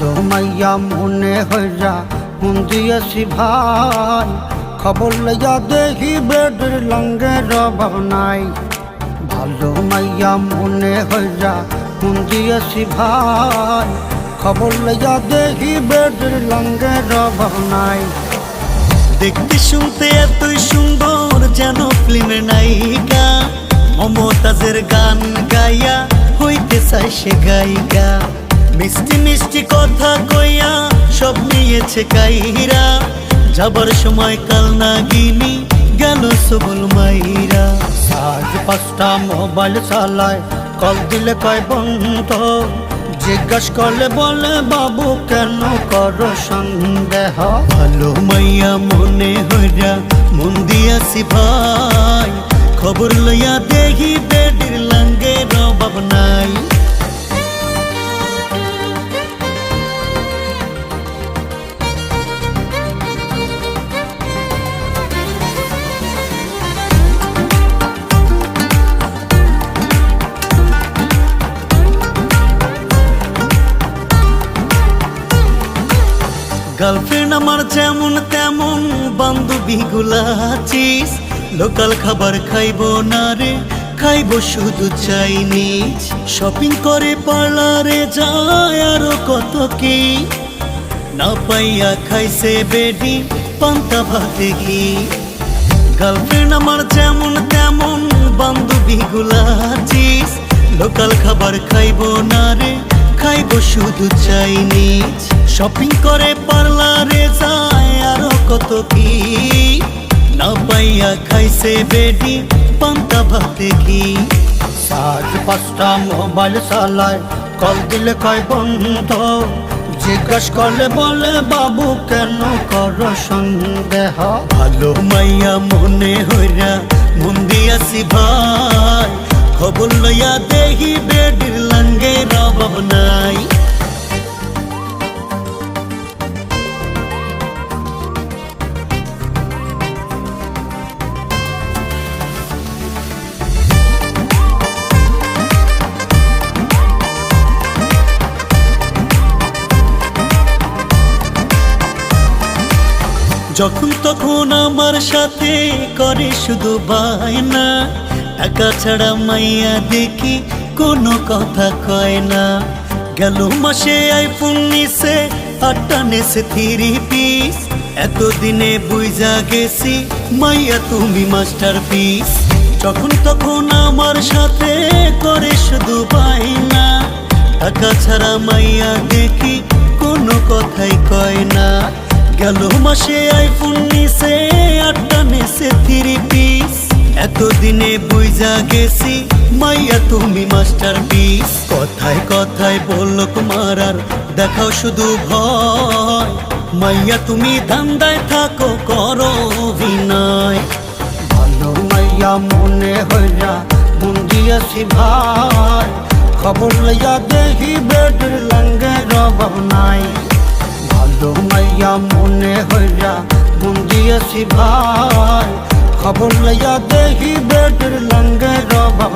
ভালো মাইয়া মনে হইয়া মন দিয়েছি ভাই। খবর লইয়া দেখি বেডের লঙ্গের অভাব নাই। ভালো মাইয়া মনে হইয়া মন দিয়েছি ভাই। খবর লইয়া দেখি বেডের লঙ্গের অভাব নাই। দেখতে শুনতে এতই সুন্দর যেন ফিল্মের নায়িকা। মমতাজের গান গাইয়া হইতে চাই সে গায়িকা। মিষ্টি মিষ্টি কথা কইয়া সব নিয়েছে কাইরা। যাবার সময় কাল না গিনি গেল সবল মাইরা। আজ পাঁচটা মোবাইল চালায়, কল দিলে কয়, বন্ধ, জিজ্ঞাস করলে বলে, বাবু, কেন কর সন্দেহ? ভালো মাইয়া মনে হইরা, মন দিয়াছি ভাই, খবর লইয়া দেখি গার্লফ্রেন্ড আমার যেমন তেমন, বান্ধবী গুলাচিস লোকাল খাবার খাইব না রে, খাইবো শুধু চাইনিজ শপিং করে পার্লারে যায় আরও কত কি? না পাইয়া খাইছে বেডি, পান্তা ভাতে ঘি। গার্লফ্রেন্ড আমার যেমন তেমন, বান্ধবী গুলাচিস লোকাল খাবার খাইব না রে খাইবো শুধু চাইনিজ। শপিং করে পার্লারে যায় আরও কত কি? না পাইয়া খাইছে বেডি পান্তা ভাতে ঘি। সাজ পাঁচটা মোবাইল চালায় কল দিলে কয় বন্ধ জিজ্ঞাস করলে বলে বাবু কেন করো সন্দেহ? ভালো মাইয়া মনে হইরা মন দিয়াছি ভাই। খবর লইয়া দেখি বেডির লাঙ্গে রবাব নাই যখন তখন আমার সাথে করে শুধু বায়না টাকা ছাড়া মাইয়া দেখি কোনো কথা কয় না। গেল মাসে আইফোন নিছে, আটটা নেছে থ্রি পিস। এতদিনে বুঝা গেছি, মাইয়া তুমি মাস্টার পিস। যখন তখন আমার সাথে করে শুধু পাই না। টাকা ছাড়া মাইয়া দেখি কোনো কথাই কয় না। গেল মাসে আইফোন নিছে পিস এতদিনে বুঝা গেছি, মাইয়া তুমি মাস্টার পিস কথায় কথায় বলল মারার, দেখাও শুধু ভয়। মাইয়া তুমি ধান্দায় থাকো, করো অভিনয়। ভালো মাইয়া মনে হইয়া মন দিয়েছি ভাই। খবর লইয়া দেখি বেডের লঙ্গের অভাব নাই। ভালো মাইয়া মনে হইয়া মন দিয়েছি ভাই। খবর লইয়া দেখি বেডের লঙ্গের অভাব